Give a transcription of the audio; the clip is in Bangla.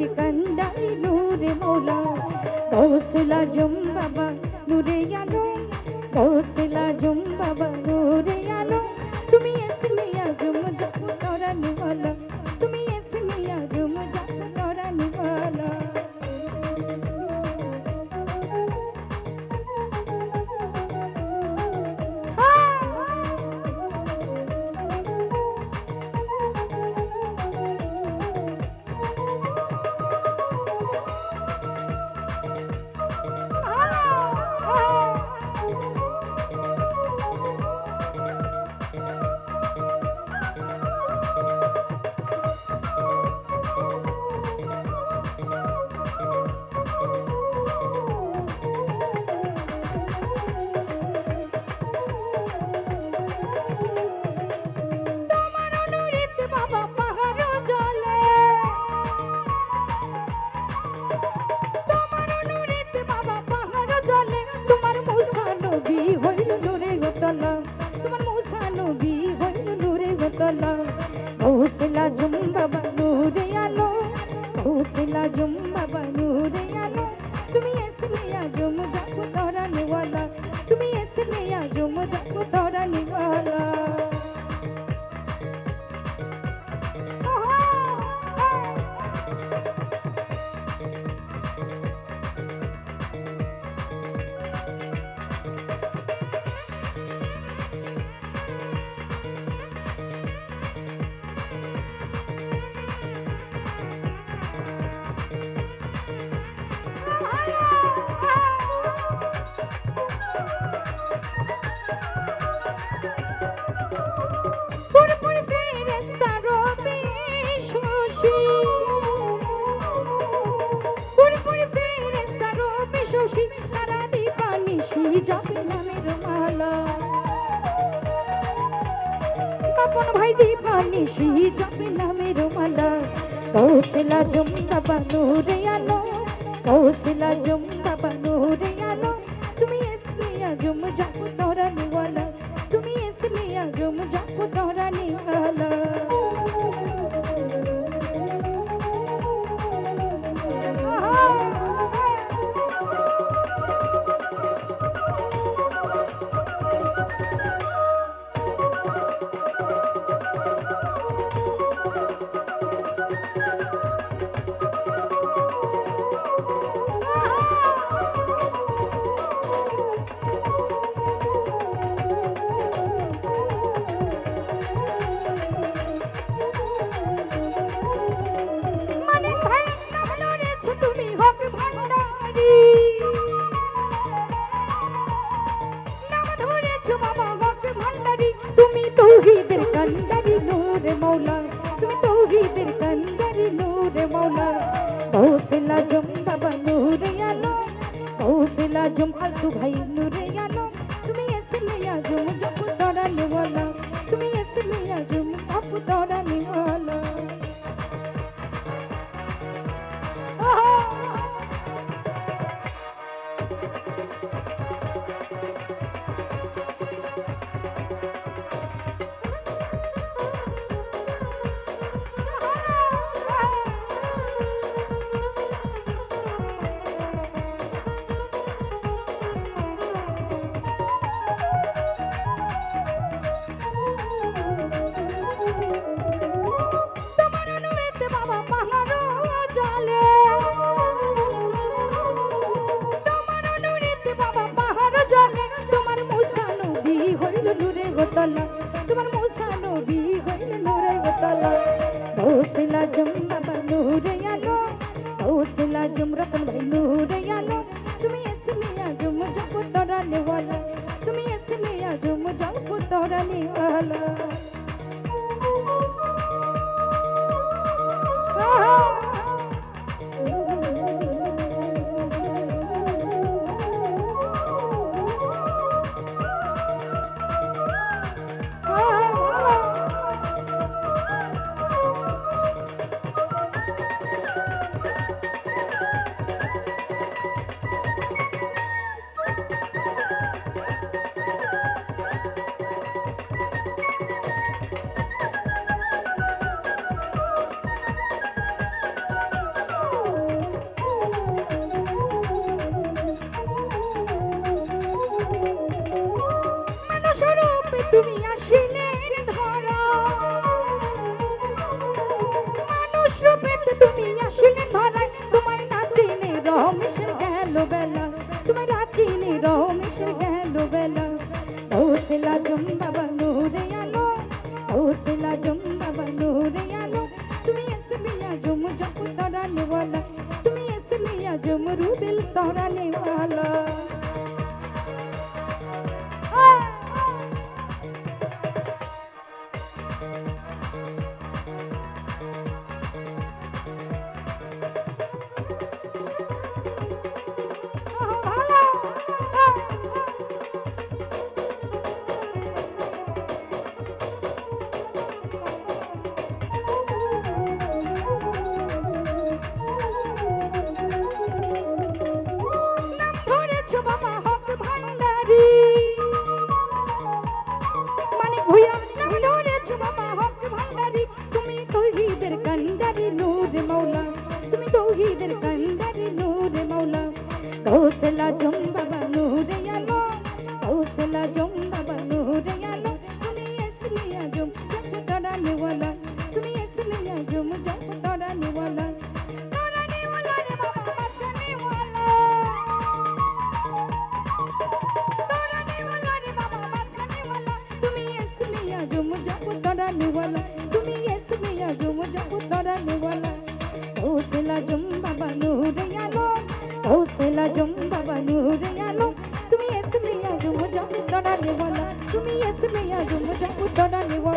তৌহিদের কন্দাই নূরে মোলা গৌসলা জুম বাবা নূরে আলো গৌসলা জুম বাবা নূরে গোতলা। তোমার মুসা নবী হইল নূরে গোতলা। কৌশলা জুম বাবা নূরে আলো। কৌশলা জুম বাবা রবে শশী তারা দিবানিশি যাবে নামের মালা। বাপন ভাই দিবানিশি যাবে নামের মালা। কৌশলা জমকা বানুরে আলো, কৌশলা জমকা বানুরে আলো। তুমি এসমিয়া জম জাপ তোরা নিওয়ালা, তুমি এসমিয়া জম জাপ তোরা নিওয়ালা। আলতু ভাই নূরে আলো তুমি এসমিয়া জম जब तराने तुम्हें जो मरू दिल तोड़ाने वाला। मुझे तोराने वाला तुम्ही इसलिए जो मुझे तोराने वाला कौशला जुम बाबा नूर यालो कौशला जुम बाबा नूर यालो तुम्ही इसलिए जो मुझे तोराने वाला तुम्ही इसलिए जो मुझे तोराने वाला